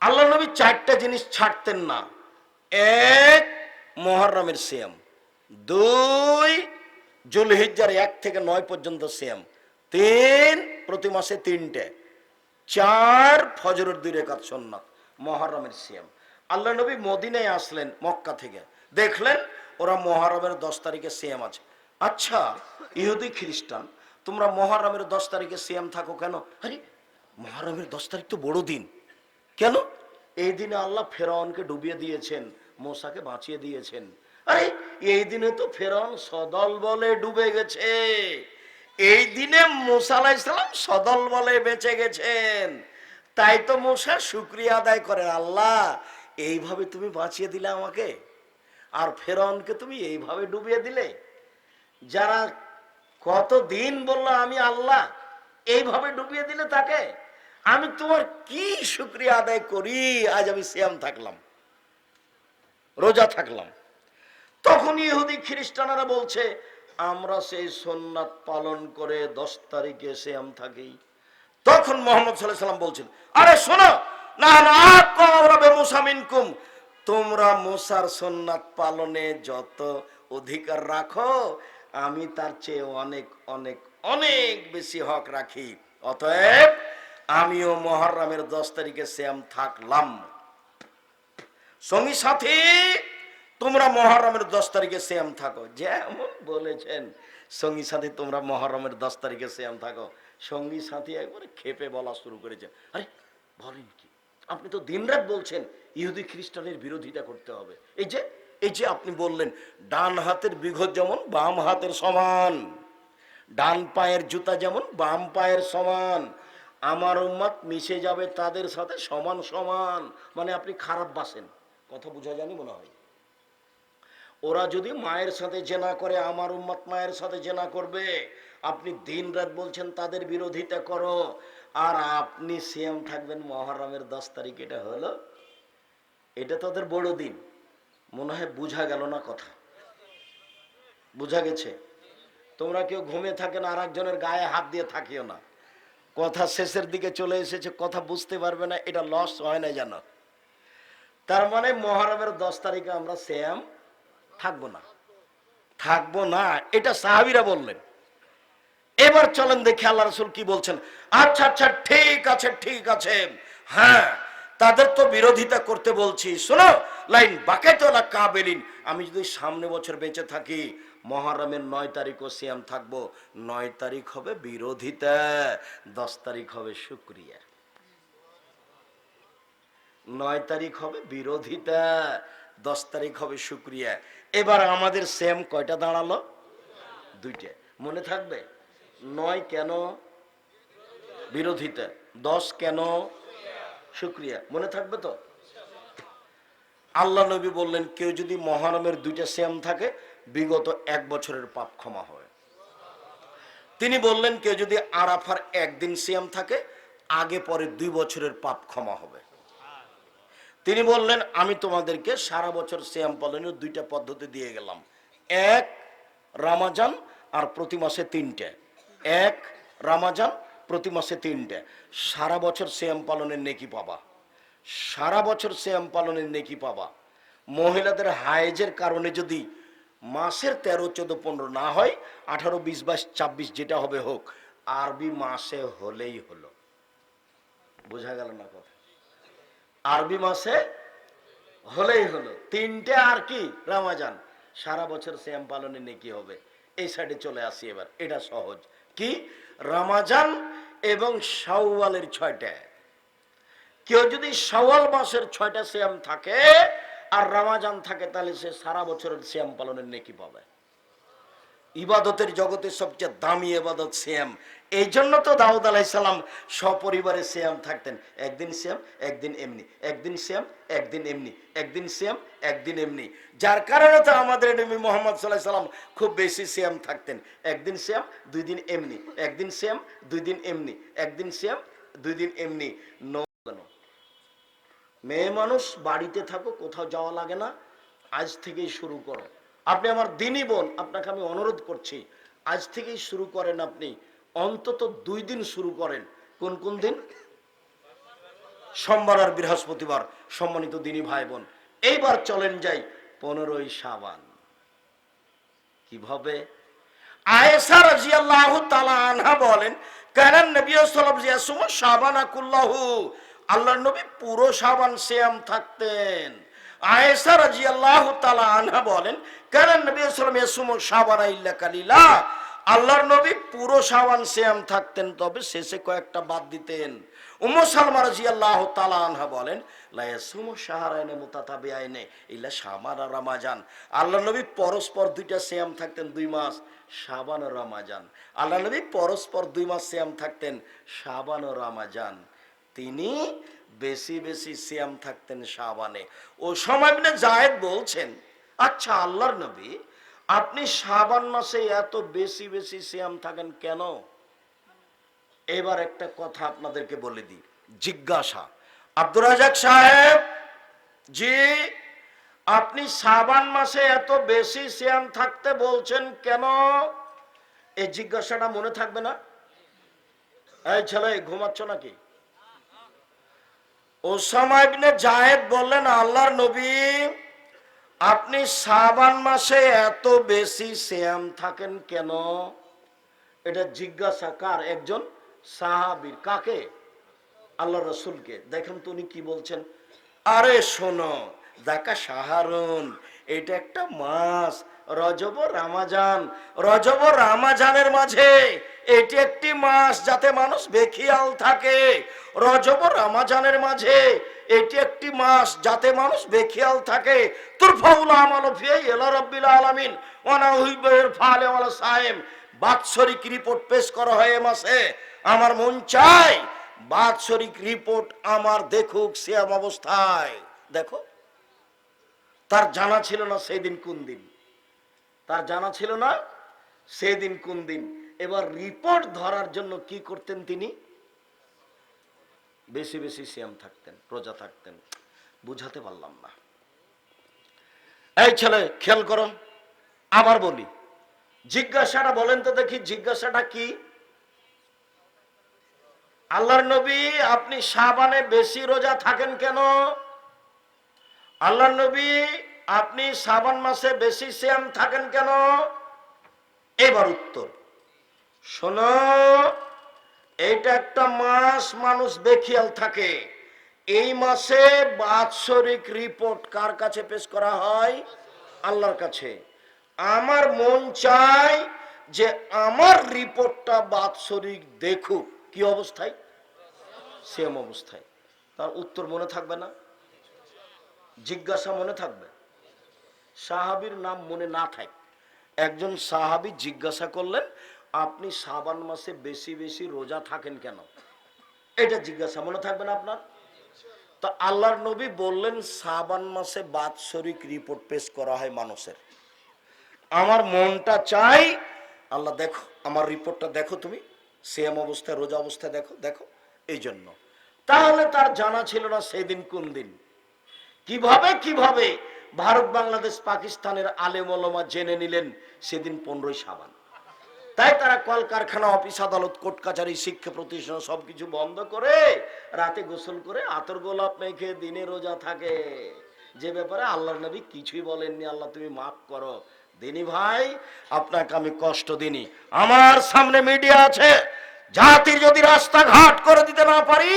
আল্লাহ নবী চারটা জিনিস ছাড়তেন না। এক, মহরমের সিয়াম। দুই, জুলহিজ্জার এক থেকে নয় পর্যন্ত সিয়াম। তিন, প্রতি মাসে তিনটে। চার, ফজরের দুই রেখাত সন্ন্যত মহরমের সিয়াম। আল্লাহ নবী মদিনায় আসলেন, মক্কা থেকে। দেখলেন, ওরা মহরমের দশ তারিখে সিয়াম আছে। আচ্ছা ইহুদি খ্রিস্টান, তোমরা মহরমের দশ তারিখে সিয়াম থাকো কেন? আরে, মহরমের দশ তারিখ তো বড় দিন কেন? এই দিনে আল্লাহ ফেরাউনকে ডুবিয়ে দিয়েছেন, মোসাকে বাঁচিয়ে দিয়েছেন। আরে, এই দিনে তো ফেরাউন সদল বলে ডুবে গেছে। এই দিনে মোসা আলাইসালাম সদল বলে বেঁচে গেছেন। তাই তো মোসা শুক্রিয়া আদায় করে, আল্লাহ, এইভাবে তুমি বাঁচিয়ে দিলে আমাকে? আর ফেরাউনকে তুমি এইভাবে ডুবিয়ে দিলে? যারা কত দিন বলল আমি আল্লাহ, এইভাবে ডুবিয়ে দিলে তাকে? আমি তোমার কি শুক্রিয়া আদায় করি? আজ আমি শ্যাম থাকলাম। রোজা থাকলাম। তখন ইহুদি খ্রিস্টানরা বলছে, আমরা সেই সোননাথ পালন করে দশ তারিখে শ্যাম থাকি। তখন মোহাম্মদ সাল্লাহ সাল্লাম বলছেন, আরে শোনো, না তোমরা মুসার সোননাথ পালনে যত অধিকার রাখো, আমি তার চেয়ে অনেক অনেক অনেক বেশি হক রাখি। অতএব আমিও মহরমের দশ তারিখে শ্যাম থাকলাম। সঙ্গী সাথী, তোমরা মহরমের দশ তারিখে শ্যাম থাকো। যেমন বলেছেন সঙ্গী সাথী, তোমরা মহরমের দশ তারিখে শ্যাম থাকো। সঙ্গী সাথী একবারে খেপে বলা শুরু করেছে। আরে, বলেন কি? আপনি তো দিনরাত বলছেন, ইহুদি খ্রিস্টানের বিরোধিতা করতে হবে। এই যে এই যে আপনি বললেন, ডান হাতের বিঘত যেমন, বাম হাতের সমান। ডান পায়ের জুতা যেমন, বাম পায়ের সমান। আমার উম্মাদ মিশে যাবে তাদের সাথে সমান সমান। মানে আপনি খারাপ বাসেন। কথা বোঝা জানি মনে হয়? ওরা যদি মায়ের সাথে জেনা করে, আমার উম্মাত মায়ের সাথে জেনা করবে, আপনি দিন রাত বলছেন, তাদের বিরোধিতা করো। আর আপনি সিএম থাকবেন মহরমের দশ তারিখ, এটা হলো, এটা তোদের বড় দিন। মনে হয় বুঝা গেল না কথা? বুঝা গেছে? তোমরা কেউ ঘুমিয়ে থাকেন আর একজনের গায়ে হাত দিয়ে থাকিও না। কথা শেষের দিকে চলে এসেছে, কথা বুঝতে পারবে না, এটা লস হয় না জানো। তার মানে মহরমের দশ তারিখে আমরা শ্যাম থাকব না। থাকব না, এটা সাহাবিরা বললেন। এবার চলেন দেখি আল্লাহ রসুল কি বলছেন। আচ্ছা আচ্ছা ঠিক আছে ঠিক আছে। হ্যাঁ তাদের তো বিরোধিতা করতে বলছি। শোনো, লাইন বাকে তো না কাবেলিন আমি যদি সামনে বছর বেঁচে থাকি মহরমের নয় তারিখও সিয়াম থাকব। নয় তারিখ হবে বিরোধিতা, দশ তারিখ হবে শুক্রিয়া। নয় তারিখ হবে বিরোধিতা, দশ তারিখ হবে শুক্রিয়া। এবার আমাদের সেম কয়টা দাঁড়াল? দুইটা। মনে থাকবে? নয় কেন? বিরোধিতা। দশ কেন? শুক্রিয়া। মনে থাকবে তো? আল্লাহ নবী বললেন, কেউ যদি মহরমের দুইটা সেম থাকে বিগত এক বছরের পাপ ক্ষমা হয়। তিনি বললেন, কেউ যদি আরাফার একদিন সিয়াম থাকে, আগে পরে দুই বছরের পাপ ক্ষমা হবে। তিনি বললেন, আমি তোমাদেরকে সারা বছর শ্যাম পালনের দুইটা পদ্ধতি দিয়ে গেলাম। এক, রামাজান আর প্রতি মাসে তিনটে। এক, রামাজান, প্রতি মাসে তিনটে। সারা বছর শ্যাম পালনের নেকি পাবা। সারা বছর শ্যাম পালনের নেকি পাবা। মহিলাদের হায়েজের কারণে যদি মাসের তেরো, চোদ্দ, পনেরো না হয়, আঠারো, বিশ, বাইশ, ছাব্বিশ, যেটা হবে হোক, আরবি মাসে হলেই হলো। বোঝা গেল না কথা? আরবি মাসে হলেই হলো। তিনটে আর কি? রামাজান। সারা বছর শ্যাম পালনে নেকি হবে। এই সাইডে চলে আসি এবার। এটা সহজ। কি? রামাজান এবং শাওয়ালের ছয়টা। কেউ যদি শাওয়াল মাসের ছয়টা শ্যাম থাকে আর রামাজান থাকে, তাহলে সে সারা বছরের শ্যাম পালনের নেকি পাবে। ইবাদতের জগতে সবচেয়ে দামি ইবাদত শ্যাম এই জন্য তো দাউদ আলাইসালাম সপরিবারে শ্যাম থাকতেন। একদিন শ্যাম একদিন এমনি। একদিন শ্যাম একদিন এমনি। একদিন শ্যাম একদিন এমনি। যার কারণে তো আমাদের নবী মোহাম্মদ সাল্লাহ সাল্লাম খুব বেশি শ্যাম থাকতেন। একদিন শ্যাম দুই দিন এমনি। একদিন শ্যাম দুই দিন এমনি। একদিন শ্যাম দুই দিন এমনি। নো মেয়ে মানুষ বাড়িতে থাকো, কোথাও যাওয়া লাগে না। আজ থেকেই শুরু করো। আপনি আমার দিনই বোন, আপনাকে আমি অনুরোধ করছি, আজ থেকেই শুরু করেন আপনি। অন্তত দুই দিন শুরু করেন। কোন কোন দিন? সোমবার আর বৃহস্পতিবার, সম্মানিত দিনী ভাই বোন। এইবার চলেন যাই পনেরোই সাবান কীভাবে? আয়েশা রাদিয়াল্লাহু তাআলা আনহা বলেন কারণ নবী সাল্লাল্লাহু আলাইহি ওয়াসাল্লাম শাবানা কুল্লাহু আল্লাহর নবী পুরো সাবান সিয়াম থাকতেন। আয়েশা রাদিয়াল্লাহু তাআলা আনহা বলেন কারণ নবী আলাইহি ওয়াসাল্লাম শাবানা ইল্লা কালিলা? আল্লাহর নবী পুরো শাবান সিয়াম থাকতেন, তবে শেষে কয়েকটা বাদ দিতেন। রাদিয়াল্লাহু তাআলা আনহা বলেন নবী পরস্পর দুইটা সিয়াম থাকতেন দুই মাস, শাবান ও রমাজান। আল্লাহ পরস্পর দুই মাস সিয়াম থাকতেন, শাবান ও রমাজান। তিনি বেশি বেশি সিয়াম থাকতেন শাবানে। ও সময় জায়েদ বলছেন আচ্ছা আল্লাহর নবী, আপনি শাবান মাসে এত বেশি বেশি সিয়াম থাকেন কেন? এবার একটা কথা আপনাদেরকে বলে দিই, জিজ্ঞাসা। আব্দুর রাজাক সাহেব, জি, আপনি সাবান মাসে এত বেশি সিয়াম থাকতে বলছেন কেন? এই জিজ্ঞাসাটা মনে থাকবে না? এই ছেলে, ঘুমাচ্ছ নাকি? ওসামা জায়েদ বললেন, আল্লাহর নবী, আপনি সাবান মাসে এত বেশি সিয়াম থাকেন কেন? এটা জিজ্ঞাসা কার? একজন সাহাবীর। কাকে? আল্লাহ রসুলকে। দেখেন তো উনি কি বলছেন। আরে শোনো, দেখা সাহারুন, এটা একটা মাস। রজব রামাজান। রজব রামাজানের মাঝে এটি একটি মাস যাতে মানুষ বেখিয়াল থাকে। রজব রামাজানের মাঝে এটি একটি মাস যাতে মানুষ বেখিয়াল থাকে। তোর ফাউল আমাল ফিয়ে এলা রব্বিল আলামিন। বাৎসরিক রিপোর্ট পেশ করা হয় এ মাসে। আমার মন চাই বাৎসরিক রিপোর্ট আমার দেখুক সিয়াম অবস্থায়। দেখো, তার জানা ছিল না সেই দিন কোন দিন। তার জানা ছিল না সেই দিন কোন দিন। এবার রিপোর্ট ধরার জন্য কি করতেন তিনি? বেশি বেশি সিয়াম থাকতেন, প্রজা থাকতেন, বুঝাতে পারলাম না। এই ছেলে, খেয়াল করো, আবার বলি, জিজ্ঞাসাটা বলেন তো দেখি, জিজ্ঞাসাটা কি? আল্লাহর নবী, আপনি সাবানে বেশি রোজা থাকেন কেন? আল্লাহর নবী আপনি শ্রাবণ মাসে বেশি শ্যাম থাকেন কেন? এবার উত্তর। শোনো, এইটা একটা মাস মানুষ বেখিয়াল থাকে। এই মাসে বাৎসরিক রিপোর্ট কার কাছে পেশ করা হয়? আল্লাহর কাছে। আমার মন চায় যে আমার রিপোর্টটা বাৎসরিক দেখুক। কি অবস্থায়? সেম অবস্থায়। তার উত্তর মনে থাকবে না? জিজ্ঞাসা মনে থাকবে। সাহাবির নাম মনে না থাক। একজন সাহাবি জিজ্ঞাসা করলেন, আপনি সাবান মাসে বেশি বেশি রোজা থাকেন কেন? এটা জিজ্ঞাসা মনে থাকবে না আপনার? তা আল্লাহর নবী বললেন, সাবান মাসে বাৎসরিক রিপোর্ট পেশ করা হয় মানুষের। আমার মনটা চাই, আল্লাহ দেখো, আমার রিপোর্টটা দেখো তুমি সেম অবস্থায়, রোজা অবস্থায় দেখো দেখো এই জন্য তাহলে তার জানা ছিল না সেদিন কোন দিন। কীভাবে কীভাবে? ভারত, বাংলাদেশ, পাকিস্তানের আলেম ওলমা জেনে নিলেন সেদিন পনেরোই সাবান তাই তারা কলকারখানা, অফিস আদালত, কোর্ট কাছারি শিক্ষা প্রতিষ্ঠান সবকিছু বন্ধ করে রাতে গোসল করে আতর গোলাপ মেখে দিনে রোজা থাকে। যে ব্যাপারে আল্লাহর নবী কিছুই বলেননি, আল্লাহ তুমি মাফ করো। দিনী ভাই, আপনাকে আমি কষ্ট দিনি আমার সামনে মিডিয়া আছে। জাতির যদি রাস্তাঘাট করে দিতে না পারি,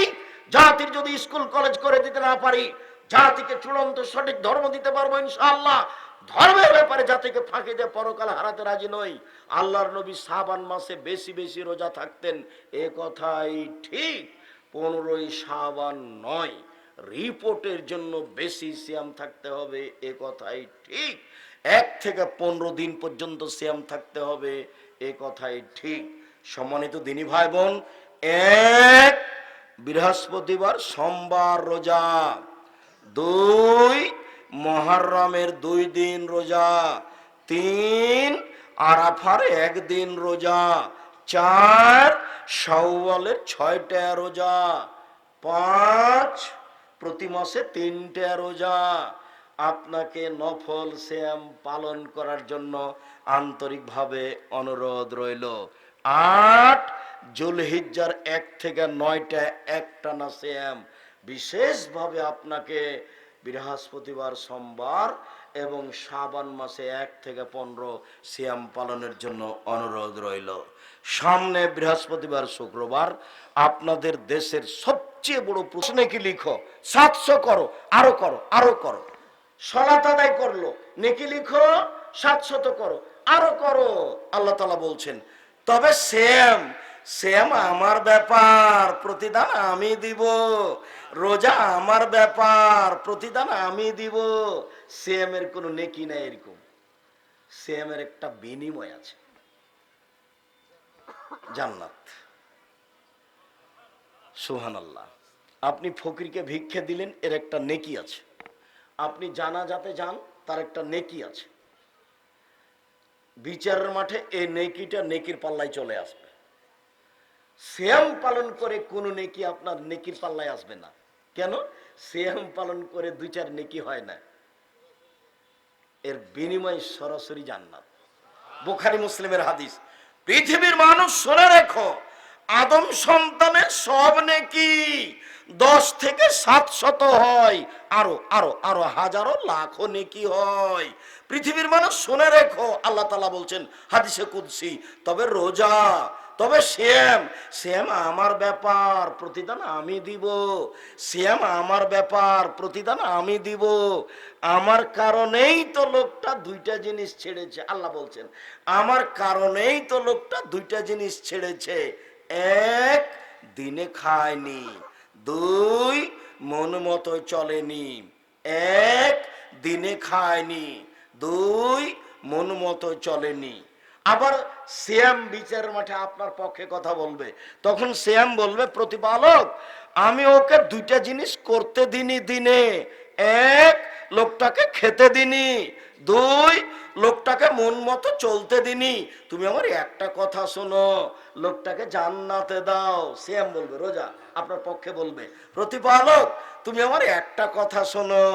জাতির যদি স্কুল, কলেজ করে দিতে না পারি জাতিকে চূড়ান্ত সঠিক ধর্ম দিতে পারব ইনশাআল্লাহ। ধর্মের ব্যাপারে জাতিকে ফাঁকি দিয়ে পরকাল হারাতে রাজি নই। আল্লাহর নবী সাবান মাসে বেশি বেশি রোজা থাকতেন, এ কথাই ঠিক। পনেরোই সাবান নয়, রিপোর্টের জন্য বেশি সিয়াম থাকতে হবে, এ কথাই ঠিক। এক থেকে পনেরো দিন পর্যন্ত সিয়াম থাকতে হবে, এ কথাই ঠিক। সম্মানিত দিনী ভাই বোন, এক বৃহস্পতিবার সোমবার রোজা। দুই, মহরমের দুই দিন রোজা, তিন, আরাফার একদিন রোজা, চার, শাওয়ালের ছয়টা রোজা, পাঁচ, প্রতি মাসে তিনটা রোজা। আপনাকে নফল শ্যাম পালন করার জন্য আন্তরিকভাবে অনুরোধ রইল। আট, জুলহিজ্জার এক থেকে নয়টা একটানা শ্যাম বিশেষভাবে আপনাকে বৃহস্পতিবার, সোমবার এবং শ্রাবণ মাসে এক থেকে পনেরো সিয়াম পালনের জন্য অনুরোধ রইল। সামনে বৃহস্পতিবার, শুক্রবার আপনাদের দেশের সবচেয়ে বড় প্রশ্নে কি লিখো? সাতশো করো, আরও করো আরও করো। সলাত আদায় করল, নেকি লিখো? সাতশত করো, আরও করো, আল্লাহ তালা বলছেন। তবে সেম সেম আমার ব্যাপার, প্রতিদান আমি দিব। রোজা আমার ব্যাপার, প্রতিদান আমি দিব। সেম এর কোনো নেকি নাই এরকম। সেম এর একটা বিনিময় আছে। জান্নাত। সুহান আল্লাহ আপনি ফকিরকে ভিক্ষে দিলেন, এর একটা নেকি আছে। আপনি জানা যাতে যান, তার একটা নেকি আছে। বিচারের মাঠে এই নেকিটা নেকির পাল্লায় চলে আসবে। শ্যাম পালন করে কোন নেকি আপনার নেকির পাল্লায় আসবে না। কেন? শ্যাম পালন করে দুই চার নেকি হয় না। এর বিনিময় সরাসরি জান্নাত। বুখারি মুসলিমের হাদিস, পৃথিবীর মানুষ শুনে রেখো, আদম সন্তানের সব নেকি দশ থেকে সাত শত হয়, আরও আরও আরও হাজারো লাখো নেকি হয়। পৃথিবীর মানুষ শুনে রেখো, আল্লাহ তালা বলছেন হাদিসে কুদসি, তবে রোজা তবে শ্যাম শ্যাম আমার ব্যাপার, প্রতিদান আমি দিব। শ্যাম আমার ব্যাপার, প্রতিদান আমি দিব। আমার কারণেই তো লোকটা দুইটা জিনিস ছেড়েছে, আল্লাহ বলছেন, আমার কারণেই তো লোকটা দুইটা জিনিস ছেড়েছে। এক, দিনে খায়নি। দুই, মন মতো চলেনি। এক, দিনে খায়নি। দুই, মন মতো চলেনি। আবার শ্যাম বিচার মাঠে আপনার পক্ষে কথা বলবে। তখন শ্যাম বলবে, প্রতিপালক, আমি ওকে দুইটা জিনিস করতে দিনি দিনে। এক, লোকটাকে খেতে দিনি। দুই, লোকটাকে মন মতো চলতে দিনি। তুমি আমার একটা কথা শোনো, লোকটাকে জান্নাতে দাও। শ্যাম বলবে, রোজা আপনার পক্ষে বলবে। প্রতিপালক, তুমি আমার একটা কথা শোনো,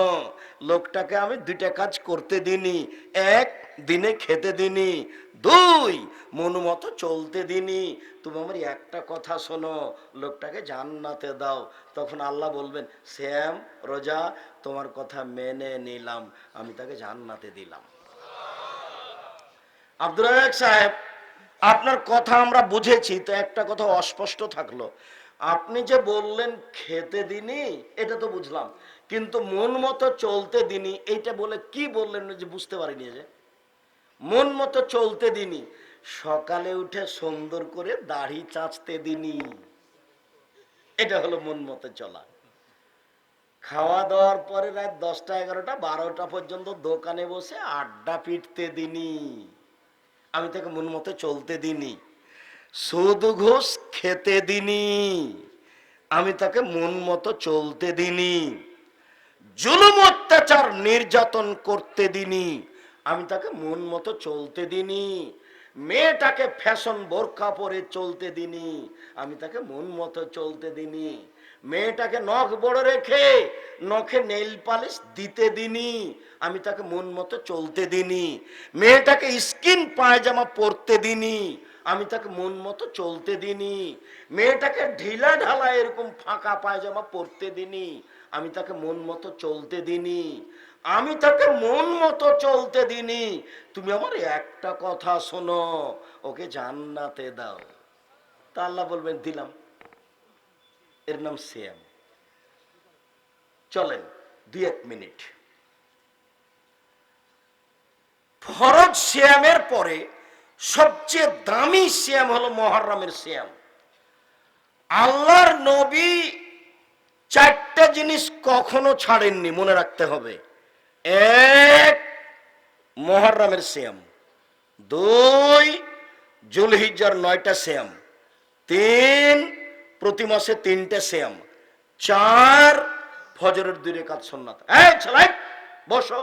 লোকটাকে আমি দুইটা কাজ করতে দিনি। এক, দিনে খেতে দিনি। দুই, মন মতো চলতে দিনি। তুমি আমার একটা কথা শোনো, লোকটাকে জান্নাতে দাও। তখন আল্লাহ বলবেন, শ্যাম, রোজা, তোমার কথা মেনে নিলাম, আমি তাকে জান্নাতে দিলাম। আব্দুল সাহেব, আপনার কথা আমরা বুঝেছি, তো একটা কথা অস্পষ্ট থাকল। আপনি যে বললেন, খেতে দিনি এটা তো বুঝলাম। কিন্তু মন মতো চলতে দিনি, এইটা বলে কি বললেন যে বুঝতে পারিনি যে? মন মতো চলতে দিনি। সকালে উঠে সুন্দর করে দাড়ি চাচতে দিনি। এটা হলো মন মতো চলা। খাওয়া দাওয়ার পরে রাত দশটা, এগারোটা, বারোটা পর্যন্ত দোকানে বসে আড্ডা পিটতে দিনি। আমি তাকে মন মতো চলতে দিনি। সুদ, ঘুষ খেতে দিনি। আমি তাকে মন মতো চলতে দিনি। জুলুম অত্যাচার নির্যাতন করতে দিনি। আমি তাকে মন মতো চলতে দিনি মেয়েটাকে ফ্যাশন বোরখা পরে চলতে দিনি আমি তাকে মন মতো চলতে দিনি মেয়েটাকে নখ বড় রেখে নখে নেইল পালিশ দিতে দিনি আমি তাকে মন মতো চলতে দিনি মেয়েটাকে স্কিন পায়জামা পরতে দিনি আমি তাকে মন মতো চলতে দিনি মেয়েটাকে ঢিলা ঢালা এরকম ফাঁকা পায়জামা পরতে দিনি আমি তাকে মন মতো চলতে দিনি আমি তাকে মন মতো চলতে দিনি তুমি আমার একটা কথা শোনো, ওকে জান্নাতে দাও। তা আল্লাহ বলবেন, দিলাম। এর নাম সিয়াম চলেন, দুই এক মিনিট। ফরজ শ্যামের পরে সবচেয়ে দামি শ্যাম হলো মহরমের শ্যাম। আল্লাহর নবী চারটা জিনিস কখনো ছাড়েননি, মনে রাখতে হবে। এক মহরমের শ্যাম দুই জুলহিজার নয়টা শ্যাম তিন প্রতি মাসে তিনটে শ্যাম চার ফজরের দুই রেখাত সন্ন্যাত এই বসো।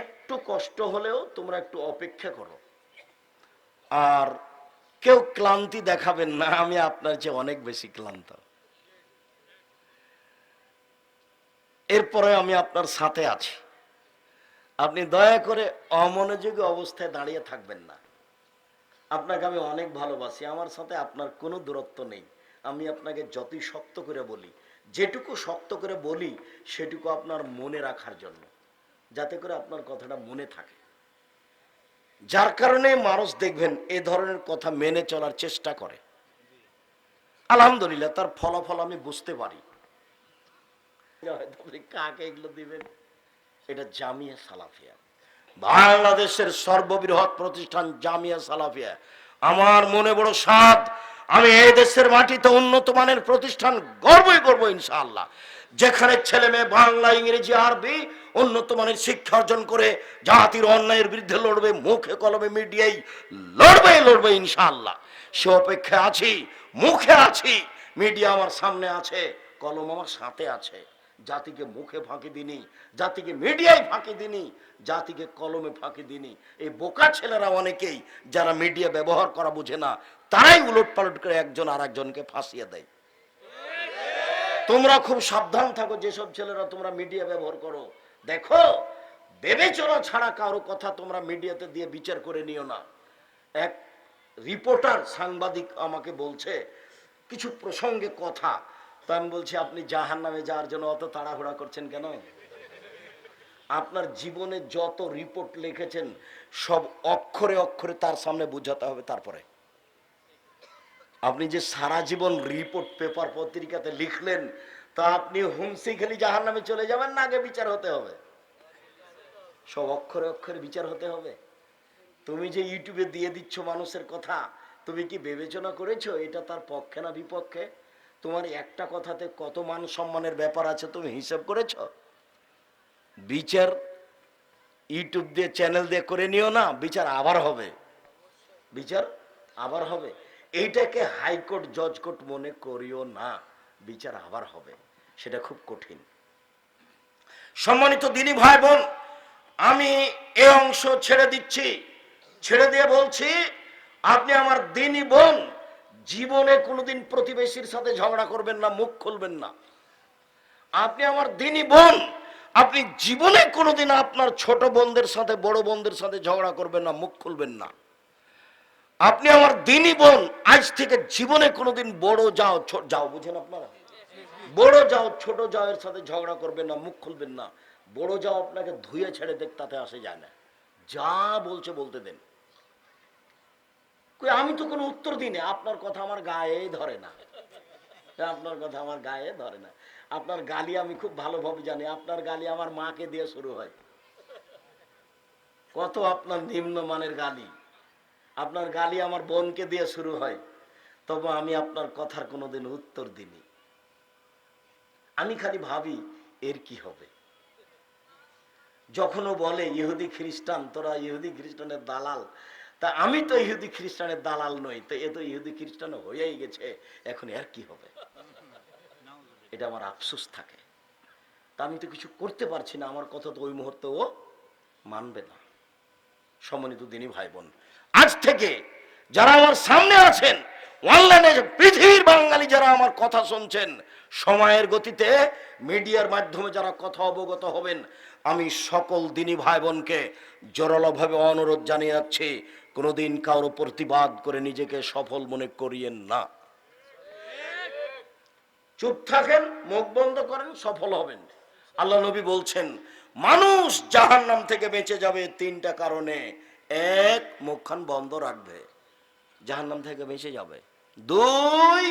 একটু কষ্ট হলেও তোমরা একটু অপেক্ষা করো। আর কেউ ক্লান্তি দেখাবেন না, আমি আপনার চেয়ে অনেক বেশি ক্লান্ত। এরপরে আমি আপনার সাথে আছি। আপনি দয়া করে অমনোযোগী অবস্থায় দাঁড়িয়ে থাকবেন না। আপনাকে আমি অনেক ভালোবাসি। আমার সাথে আপনার কোনো দূরত্ব নেই। আমি আপনাকে যতই শক্ত করে বলি, যেটুকু শক্ত করে বলি, সেটুকু আপনার মনে রাখার জন্য। যাতে করে আপনার কথাটা মনে থাকে। যার কারণে মানুষ দেখবেন এ ধরনের কথা মেনে চলার চেষ্টা করে। আলহামদুলিল্লাহ, তার ফলাফল আমি বুঝতে পারি। কাকে এগুলো দিবেন? এটা জামিয়া সালাফিয়া। বাংলাদেশের সর্ববৃহৎ প্রতিষ্ঠান জামিয়া সালাফিয়া। আমার মনে বড় সাদ আমি এই দেশের মাটিতে উন্নত মানের প্রতিষ্ঠান গর্বই করব ইনশাআল্লাহ। যেখানে ছেলে মেয়ে বাংলা, ইংরেজি, আরবি উন্নত মানের শিক্ষা অর্জন করে জাতির অন্যায়ের বিরুদ্ধে লড়বে, মুখে কলমে মিডিয়াই লড়বে লড়বে ইনশাআল্লাহ। সে অপেক্ষায় আছি, মুখে আছি, মিডিয়া আমার সামনে আছে, কলম আমার সাথে আছে। জাতিকে মুখে ফাঁকি দিনি জাতিকে মিডিয়ায় ফাঁকি দিনি জাতিকে কলমে ফাঁকি দিনি এই বোকা ছেলেরা অনেকেই যারা মিডিয়া ব্যবহার করা বুঝে না, তারাই উলট পালট করে একজন আর একজনকে ফাঁসিয়ে দেয়। তোমরা খুব সাবধান থাকো, যেসব ছেলেরা তোমরা মিডিয়া ব্যবহার করো। দেখো বিবেচনা ছাড়া কারও কথা তোমরা মিডিয়াতে দিয়ে বিচার করে নিও না। এক রিপোর্টার সাংবাদিক আমাকে বলছে, কিছু প্রসঙ্গে কথা। তো আমি বলছি, আপনি জাহান নামে যাওয়ার জন্য অত তাড়াহুড়া করছেন কেন? আপনার জীবনে যত রিপোর্ট লিখেছেন, সব অক্ষরে অক্ষরে তার সামনে বুঝাতে হবে তারপরে। আপনি যে সারা জীবন রিপোর্ট পেপার পত্রিকাতে লিখলেন, তা আপনি হুমসি খেলি জাহান নামে চলে যাবেন না? আগে বিচার হতে হবে। সব অক্ষরে অক্ষরে বিচার হতে হবে। তুমি যে ইউটিউবে দিয়ে দিচ্ছ মানুষের কথা, তুমি কি বিবেচনা করেছ? এটা তার পক্ষে না বিপক্ষে? তোমার একটা কথাতে কত মান সম্মানের ব্যাপার আছে তুমি হিসাব করেছ? বিচার ইউটিউব দিয়ে, চ্যানেল দিয়ে করে নিও না, বিচার আবার হবে। বিচার আবার হবে। এইটাকে হাইকোর্ট জজ কোর্ট মনে করিও না, বিচার আবার হবে। সেটা খুব কঠিন। সম্মানিত দিনী ভাই বোন আমি এ অংশ ছেড়ে দিচ্ছি। ছেড়ে দিয়ে বলছি, আপনি আমার দিনী বোন জীবনে কোনোদিন প্রতিবেশীর সাথে ঝগড়া করবেন না, মুখ খুলবেন না। আপনি আমার দিনী বোন, আপনি জীবনে কোনোদিন আপনার ছোট বোনদের সাথে, বড় বোনদের সাথে ঝগড়া করবেন না, মুখ খুলবেন না। আপনি আমার দিনী বোন, আজ থেকে জীবনে কোনোদিন বড় যাও যাও, বুঝেন আপনারা? বড় যাও, ছোট যাওয়ের সাথে ঝগড়া করবেন না, মুখ খুলবেন না। বড় যাও আপনাকে ধুয়ে ছেড়ে দেখ তাতে আসে যায় না। যা বলছে বলতে দেন। আমি তো কোনো উত্তর দিই না। আপনার কথা আমার গায়ে ধরে না। আপনার কথা আমার গায়ে ধরে না। আপনার গালি আমি খুব ভালোভাবে জানি। আপনার গালি আমার মাকে দিয়ে শুরু হয়। কত আপনার নিম্ন মানের গালি। আপনার গালি আমার বোনকে দিয়ে শুরু হয়। তবে আমি আপনার কথার কোনোদিন উত্তর দিইনি। আমি খালি ভাবি, এর কি হবে? যখনও বলে, ইহুদি খ্রিস্টান, তোরা ইহুদি খ্রিস্টানের দালাল তা আমি তো ইহুদি খ্রিস্টানের দালাল নই, তো এ তো ইহুদি খ্রিস্টান হয়েই গেছে, এখন এর কি হবে? এটা আমার আফসোস থাকে। তা আমি তো কিছু করতে পারছি না, আমার কথা তো ওই মুহূর্তে ও মানবে না। সম্মানিত দিনী ভাই বোন আজ থেকে যারা আমার সামনে আছেন, অনলাইনে পৃথিবীর বাঙালি যারা আমার কথা শুনছেন, সময়ের গতিতে মিডিয়ার মাধ্যমে যারা কথা অবগত হবেন, আমি সকল দিনী ভাই বোনকে জোরালোভাবে অনুরোধ জানিয়ে যাচ্ছি কোনোদিন কারও প্রতিবাদ করে নিজেকে সফল মনে করিয়েন না। চুপ থাকেন, মুখ বন্ধ করেন, সফল হবেন। আল্লাহ নবী বলছেন, মানুষ জাহান নাম থেকে বেঁচে যাবে তিনটা কারণে। এক, মুখখান বন্ধ রাখবে জাহান নাম থেকে বেঁচে যাবে। দুই,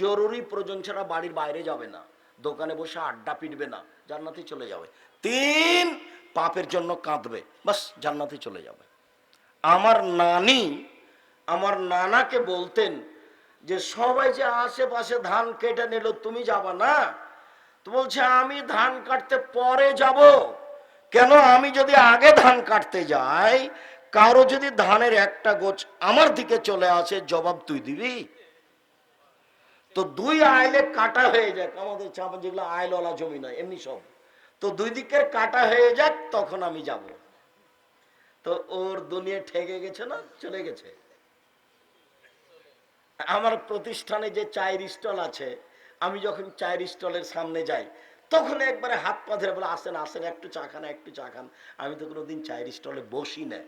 জরুরি প্রয়োজন ছাড়া বাড়ির বাইরে যাবে না, দোকানে বসে আড্ডা পিটবে না, জান্নাতে চলে যাবে। তিন, পাপের জন্য কাঁদবে, বাস জান্নাতে চলে যাবে। আমার নানি আমার নানাকে বলতেন যে, সবাই যে আশেপাশে ধান কেটে নিল, তুমি যাবা না? তো বলছে, আমি ধান কাটতে পরে যাব। কেন? আমি যদি আগে ধান কাটতে যাই, কারও যদি ধানের একটা গোছ আমার দিকে চলে আসে, জবাব তুই দিবি? তো দুই আইলে কাটা হয়ে যাক। আমাদের চাপা যেগুলো আইলওয়ালা জমি নয় এমনি সব। তো দুই দিকের কাটা হয়ে যাক, তখন আমি যাব। তো ওর দুনিয়া ঠেকে গেছে না? চলে গেছে। আমার প্রতিষ্ঠানে যে চায়ের স্টল আছে, আমি যখন চায়ের স্টলের সামনে যাই, তখন একবারে হাত পা ধরে বলে, আসেন আসেন, একটু চা খান, একটু চা খান। আমি তো কোনোদিন চায়ের স্টলে বসি না।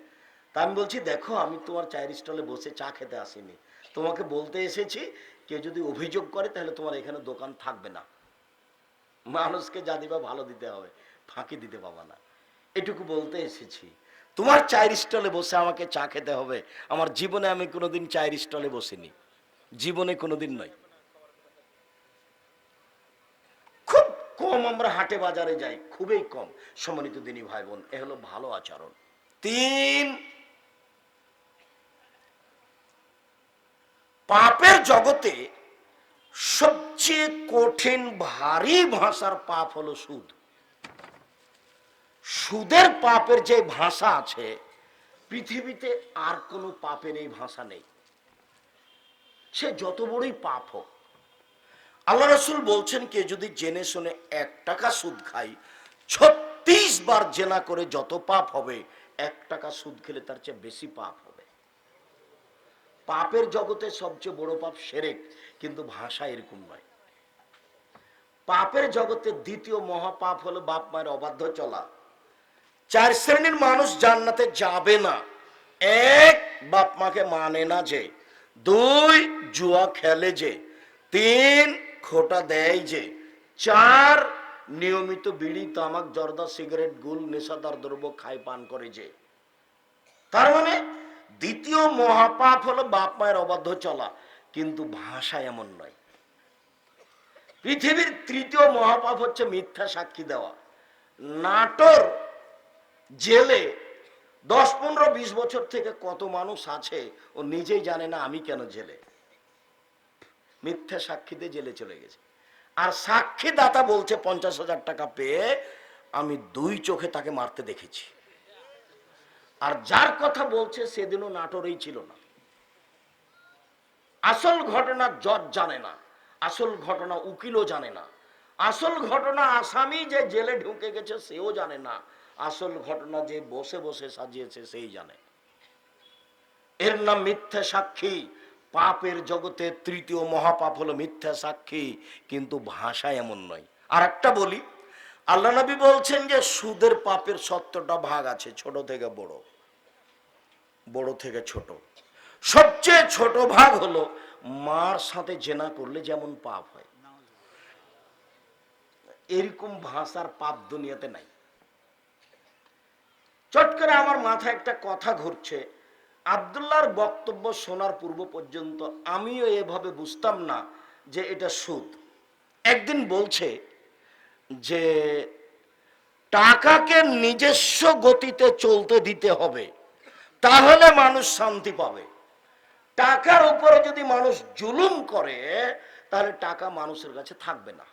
তা আমি বলছি, দেখো, আমি তোমার চায়ের স্টলে বসে চা খেতে আসিনি। তোমাকে বলতে এসেছি কে যদি অভিযোগ করে, তাহলে তোমার এখানে দোকান থাকবে না। মানুষকে যা দিবা, ভালো দিতে হবে। ফাঁকি দিতে পাবা না। এটুকু বলতে এসেছি। তোমার চায়ের স্টলে বসে আমাকে চা খেতে হবে। আমার জীবনে আমি কোনোদিন চায়ের স্টলে বসিনি। জীবনে কোনোদিন নয়। খুব কম আমরা হাটে বাজারে যাই, খুবই কম। সম্মানিত দিনী ভাই বোন এ হলো ভালো আচরণ। তিন, পাপের জগতে সবচেয়ে কঠিন ভারী ভাষার পাপ হলো সুদ। সুদের পাপের যে ভাষা আছে, পৃথিবীতে আর কোনো পাপের এই ভাষা নেই। সে যত বড়ই পাপ হোক, আল্লাহ রসুল বলছেন কে, যদি জেনে শুনে এক টাকা সুদ খাই, ছত্রিশ বার জেনা করে যত পাপ হবে, এক টাকা সুদ খেলে তার চেয়ে বেশি পাপ হবে। পাপের জগতে সবচেয়ে বড় পাপ সেরেক, কিন্তু ভাষা এরকম নয়। পাপের জগতে দ্বিতীয় মহাপাপ হলো বাপ মায়ের অবাধ্য চলা। চার শ্রেণির মানুষ জান্নাতে যাবে না। এক, বাপ মাকে মানে না যে। দুই, জুয়া খেলে যে। তিন, খোটা দেয় যে। চার, নিয়মিত বিড়ি, তামাক, জর্দা, সিগারেট, গুল, নেশাদার দ্রব্য খায়, পান করে যে। তার মানে দ্বিতীয় মহাপাপ হলো বাপ মায়ের অবাধ্য চলা। কিন্তু ভাষা এমন নয়। পৃথিবীর তৃতীয় মহাপাপ হচ্ছে মিথ্যা সাক্ষী দেওয়া। নাটোর জেলে দশ, পনেরো, বিশ বছর থেকে কত মানুষ আছে, ও নিজেই জানে না আমি কেন জেলে। মিথ্যা সাক্ষীতে জেলে চলে গেছে। আর সাক্ষী দাতা বলছে পঞ্চাশ হাজার টাকা পেয়ে আমি দুই চোখে তাকে মারতে দেখেছি। আর যার কথা বলছে সেদিনও নাটোরেই ছিল না। আসল ঘটনা জজ জানে না, আসল ঘটনা উকিলও জানে না, আসল ঘটনা আসামি যে জেলে ঢুকে গেছে সেও জানে না আসল ঘটনা যে বসে বসে সাজিয়েছে সেই জানে। এর নাম মিথ্যা সাক্ষী। পাপের জগতে তৃতীয় মহাপাপ হলো মিথ্যা সাক্ষী, কিন্তু ভাষা এমন নয়। আর একটা বলি, আল্লাহ নবী বলছেন যে সুদের পাপের সত্যটা ভাগ আছে, ছোট থেকে বড়। বড় থেকে ছোট। সবচেয়ে ছোট ভাগ হলো মার সাথে জেনা করলে যেমন পাপ হয়। এরকম ভাষার পাপ দুনিয়াতে নাই। চট করে আমার মাথায় একটা কথা ঘুরছে। আবদুল্লাহর বক্তব্য শোনার পূর্ব পর্যন্ত আমিও এভাবে বুঝতাম না যে এটা সুদ। একদিন বলছে যে, টাকাকে নিজস্ব গতিতে চলতে দিতে হবে, তাহলে মানুষ শান্তি পাবে। টাকার উপরে যদি মানুষ জুলুম করে, তাহলে টাকা মানুষের কাছে থাকবে না।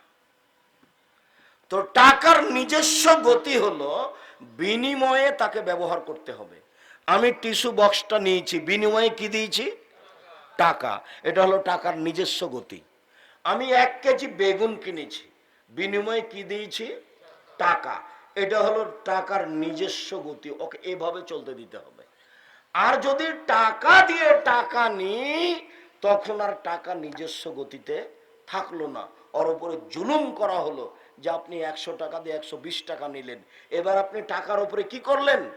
তো টাকার নিজস্ব গতি হলো বিনিময়ে তাকে ব্যবহার করতে হবে। আমি টিস্যু বক্সটা নিয়েছি, বিনিময়ে কি দিয়েছি? টাকা। এটা হলো টাকার নিজস্ব গতি। আমি এক কেজি বেগুন কিনেছি, বিনিময়ে কি দিয়েছি? টাকা। এটা হলো টাকার নিজস্ব গতি। ওকে, এভাবে চলতে দিতে হবে। আর যদি টাকা দিয়ে টাকা নিই, তখন আর টাকা নিজস্ব গতিতে থাকল না। ওর উপরে জুলুম করা হলো। যে আপনি একশো টাকা দিয়ে একশো বিশ টাকা নিলেন। এবার আপনি টাকার উপরে কি করলেন?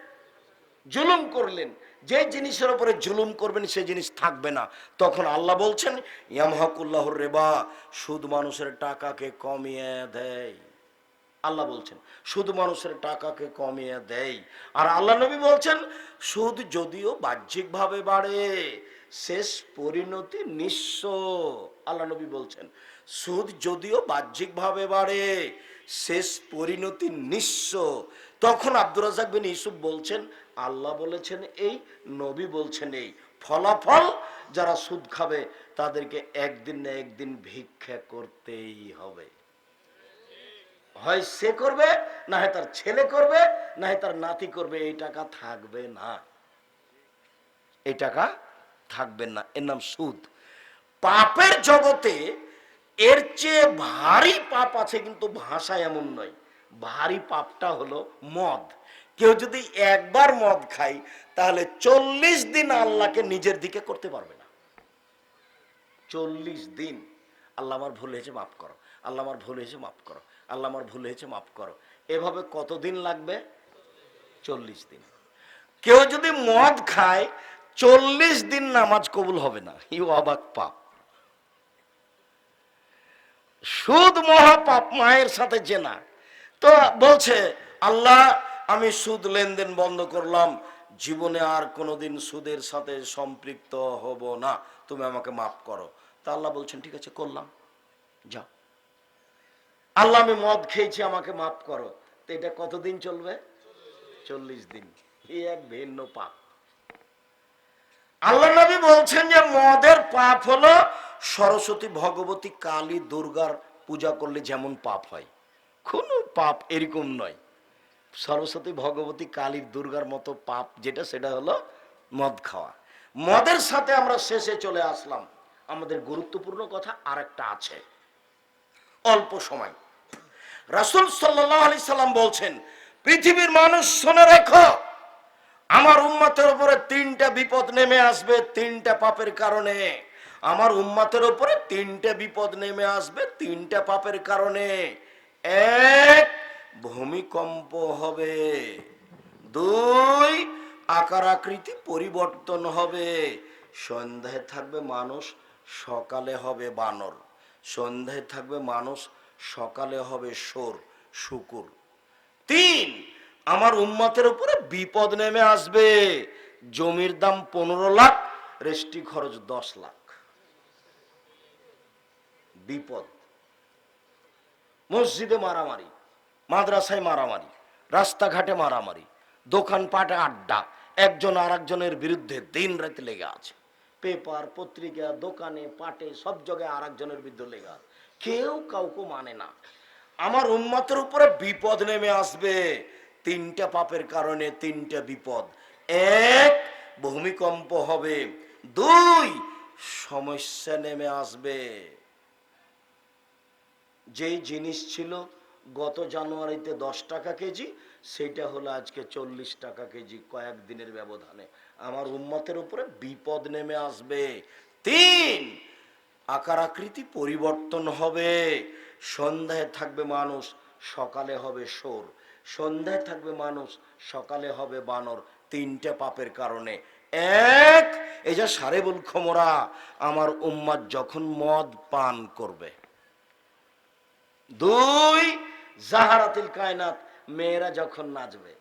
জুলুম করলেন। যে জিনিসের উপরে জুলুম করবেন, সে জিনিস থাকবে না। তখন আল্লাহ বলছেন, ইয়ামহাকুল্লাহর রেবা, সুদ মানুষের টাকাকে কমিয়ে দেয়। আল্লাহ বলছেন, সুদ মানুষের টাকাকে কমিয়ে দেয়। আর আল্লাহ নবী বলছেন, সুদ যদিও বাহ্যিকভাবে বাড়ে, শেষ পরিণতি নিঃস্ব। আল্লাহ নবী বলছেন সুদ যদিও বাহ্যিকভাবে বাড়ে, শেষ পরিণতি নিঃস্ব। তখন আব্দুর রাজাক বিন ইসুফ বলছেন, আল্লাহ বলেছেন এই, নবী বলছেন এই। ফলাফল, যারা সুদ খাবে, তাদেরকে একদিন না একদিন ভিক্ষা করতেই হবে। হয় সে করবে, না হয় তার ছেলে করবে, না হয় তার নাতি করবে, এই টাকা থাকবে না। এই টাকা থাকবে না। এর নাম সুদ। পাপের জগতে এর চেয়ে ভারী পাপ আছে কিন্তু ভাষা এমন নয়। ভারী পাপটা হলো মদ। কেউ যদি একবার মদ খায়, তাহলে চল্লিশ দিন আল্লাহকে নিজের দিকে করতে পারবে না। চল্লিশ দিন। আল্লাহ আমার ভুল হয়েছে, মাফ করো। আল্লাহ আমার ভুল হয়েছে, মাফ করো। আল্লাহ আমার ভুল হয়েছে, মাফ করো। এভাবে কতদিন লাগবে? চল্লিশ দিন। কেউ যদি মদ খায়, চল্লিশ দিন নামাজ কবুল হবে না। ইউ অবাক পাপ। সুদ মহাপাপ মায়ের সাথে জেনা। তো বলছে, আল্লাহ, আমি সুদ লেনদেন বন্ধ করলাম। জীবনে আর কোনোদিন সুদের সাথে সম্পৃক্ত হব না। তুমি আমাকে মাফ করো। তা আল্লাহ বলছেন, ঠিক আছে, করলাম। যা আল্লাহ, আমি মদ খেয়েছি, আমাকে মাফ করো। তো এটা কতদিন চলবে? চল্লিশ দিন। এই এক ভিন্ন পাপ। আল্লাহ নবী বলছেন যে মদের পাপ হলো সরস্বতী ভগবতী কালী দুর্গার পূজা করলে যেমন পাপ হয়। কোনো পাপ এরকম নয়। সরস্বতী ভগবতী কালীর দুর্গার মতো পাপ যেটা, সেটা হলো মদ খাওয়া। মদের সাথে আমরা শেষে চলে আসলাম। আমাদের গুরুত্বপূর্ণ কথা আরেকটা আছে। অল্প সময়। রাসুল সাল্লাহ আলি সাল্লাম বলছেন, পৃথিবীর মানুষ শুনে রেখো উম্মাতের উপরে তিনটা বিপদ নেমে আসবে, তিনটা পাপের কারণে। আমার উম্মাতের উপরে তিনটা বিপদ নেমে আসবে, তিনটা পাপের কারণে। এক, ভূমিকম্প হবে। দুই, আকার আকৃতি পরিবর্তন হবে। সন্ধ্যায় থাকবে মানুষ, সকালে হবে বানর। সন্ধ্যায় থাকবে মানুষ, সকালে হবে সোর শুকুর। তিন আমার উম্মতের উপরে বিপদ নেমে আসবে। জমির দাম পনেরো লাখ রেস্টি খরচ দশ লাখ। বিপদ। মসজিদে মারামারি, মাদ্রাসায় মারামারি, রাস্তাঘাটে মারামারি, দোকানপাটে আড্ডা, একজন আর একজনের বিরুদ্ধে দিন রাতে লেগে আছে। পেপার, পত্রিকা, দোকানে, পাটে, সব জায়গায় আর একজনের বিরুদ্ধে লেগে আছে। কেউ কাউকে মানে না। আমার উন্মতের উপরে বিপদ নেমে আসবে। তিনটা পাপের কারণে তিনটা বিপদ। এক, ভূমিকম্প হবে। দুই, সমস্যা নেমে আসবে। যেই জিনিস ছিল গত জানুয়ারিতে দশ টাকা কেজি, সেটা হলো আজকে চল্লিশ টাকা কেজি কয়েকদিনের ব্যবধানে। আমার উন্মতের উপরে বিপদ নেমে আসবে। তিন, আকার আকৃতি পরিবর্তন হবে। সন্ধ্যায় থাকবে মানুষ, সকালে হবে সোর সন্ধ্যায় থাকবে মানুষ, সকালে হবে বানর, তিনটে পাপের কারণে। এক, এই যে সারেবুল খমরা, আমার উম্মার যখন মদ পান করবে। দুই, জাহারাতিল কায়নাত, মেয়েরা যখন নাচবে।